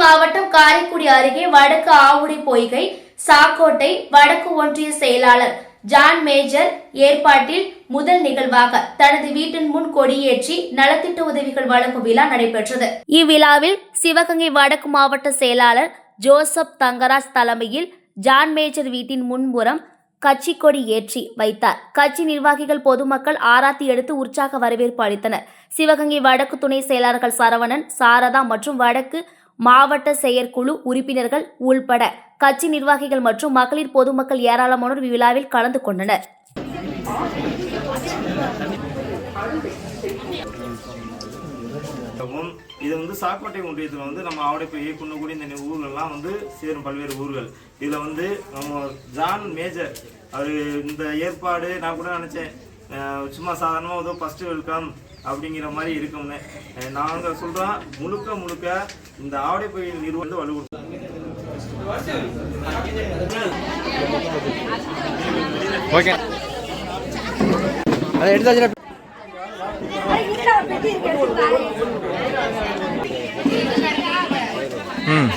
மாவட்டம் காரைக்குடி அருகே வடக்கு ஆவுடி பொய்கை சாக்கோட்டை வடக்கு ஒன்றிய செயலாளர் ஜான் மேஜர் ஏற்பாட்டில் முதல் நிகழ்வாக தனது வீட்டின் முன் கொடியேற்றி நலத்திட்ட உதவிகள் வழங்கும் விழா நடைபெற்றது. இவ்விழாவில் சிவகங்கை வடக்கு மாவட்ட செயலாளர் ஜோசப் தங்கராஜ் தலைமையில் ஜான் மேஜர் வீட்டின் முன்புறம் கட்சி கொடி ஏற்றி வைத்தார். கட்சி நிர்வாகிகள் பொதுமக்கள் ஆராத்தி எடுத்து உற்சாக வரவேற்பு அளித்தனர். சிவகங்கை வடக்கு துணை செயலாளர்கள் சரவணன் சாரதா மற்றும் வடக்கு மாவட்ட செயற்குழு உறுப்பினர்கள் உள்பட கட்சி நிர்வாகிகள் மற்றும் மகளிர் பொதுமக்கள் ஏராளமானோர் விழாவில் கலந்து கொண்டனர். இது வந்து சாக்கோட்டை ஒன்றியத்தில் வந்து நம்ம ஆவடைப்பை குன்னக்குடி இந்த ஊர்கள்லாம் வந்து சேரும் பல்வேறு ஊர்கள். இதில் வந்து நம்ம ஜான் மேஜர் அவர் இந்த ஏற்பாடு நான் கூட நினச்சேன். சும்மா சாதாரணமாக ஏதோ ஃபஸ்ட்டு வெல்கம் அப்படிங்கிற மாதிரி இருக்கும்னு. அஹ் நாங்க சொல்கிறோம் முழுக்க முழுக்க இந்த ஆவடைப்பை நிறுவனம் வந்து ஓகே. அதை எடுத்தாச்சு ம்.